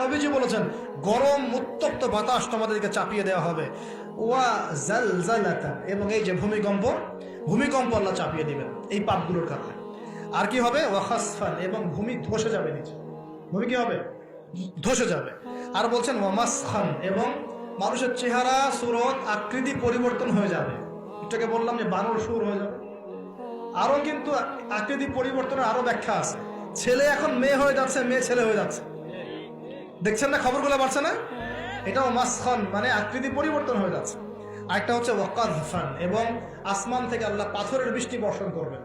নবীজি বলেছেন, গরম উত্তপ্ত বাতাস তোমাদেরকে চাপিয়ে দেওয়া হবে। ওয়া জালজালাতা, এবং এই যে ভূমিকম্প ভূমিকম্প আল্লাহ চাপিয়ে দিবেন এই পাপগুলোর কারণে। আর কি হবে? ওয়াখাসফান এবং ভূমি ধসে যাবে নিচে। ভূমি কি হবে? ধসে যাবে। আর বলছেন ওয়ামাস খান এবং মানুষের চেহারা, সুরত, আকৃতি পরিবর্তন হয়ে যাবে। এটাকে বললাম যে বানর সুর হয়ে যাবে। আরও কিন্তু আকৃতি পরিবর্তনের আরও ব্যাখ্যা আছে। ছেলে এখন মেয়ে হয়ে যাচ্ছে, মেয়ে ছেলে হয়ে যাচ্ছে। দেখছেন না খবরগুলো বাড়ছে না? এটাও মাসখান মানে আকৃতি পরিবর্তন হয়ে যাচ্ছে। আরেকটা হচ্ছে ওয়াকাদফান এবং আসমান থেকে আল্লাহ পাথরের বৃষ্টি বর্ষণ করবেন।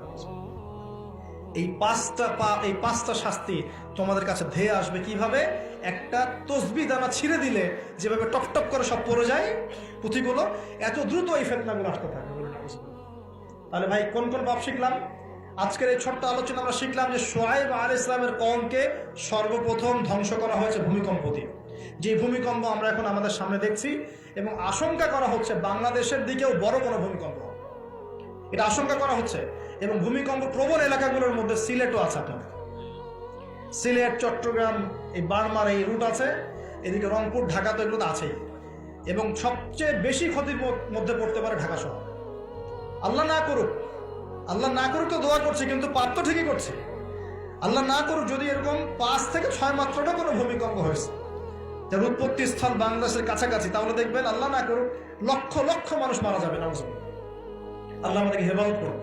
এই পাঁচটা পা, এই পাঁচটা শাস্তি তোমাদের কাছে ধেয়ে আসবে কীভাবে? একটা তসবি দানা ছিঁড়ে দিলে যেভাবে টপ টপ করে সব পড়ে যায়, পুঁথিগুলো, এত দ্রুত এই ফেতনাগুলো আসতে থাকে। তাহলে ভাই, কোন কোন পাপ শিখলাম? আজকের এই ছোট্ট আলোচনা আমরা শিখলাম যে সোহাইব আল ইসলামের কমকে সর্বপ্রথম ধ্বংস করা হয়েছে ভূমিকম্প দিয়ে। যে ভূমিকম্প আমরা এখন আমাদের সামনে দেখছি এবং আশঙ্কা করা হচ্ছে বাংলাদেশের দিকেও বড় কোনো ভূমিকম্প। এটা আশঙ্কা করা হচ্ছে এবং ভূমিকম্প প্রবণ এলাকাগুলোর মধ্যে সিলেটও আছে আপনাদের। সিলেট, চট্টগ্রাম, এই বার্মার এই রুট আছে, এদিকে রংপুর ঢাকা তো এগুলো তো আছেই। এবং সবচেয়ে বেশি ক্ষতির মধ্যে পড়তে পারে ঢাকা শহর। আল্লাহ না করুক আল্লাহ না করুক তো দোয়া করছে, কিন্তু পাপ তো ঠিকই করছে। আল্লাহ না করুক যদি এরকম পাঁচ থেকে ছয় মাত্রটা কোনো ভূমিকম্প হয়েছে, যার উৎপত্তি স্থল বাংলাদেশের কাছাকাছি, তাহলে দেখবেন আল্লাহ না করুক, লক্ষ লক্ষ মানুষ মারা যাবে না আল্লাহ আমাদেরকে হেফাজত করুন।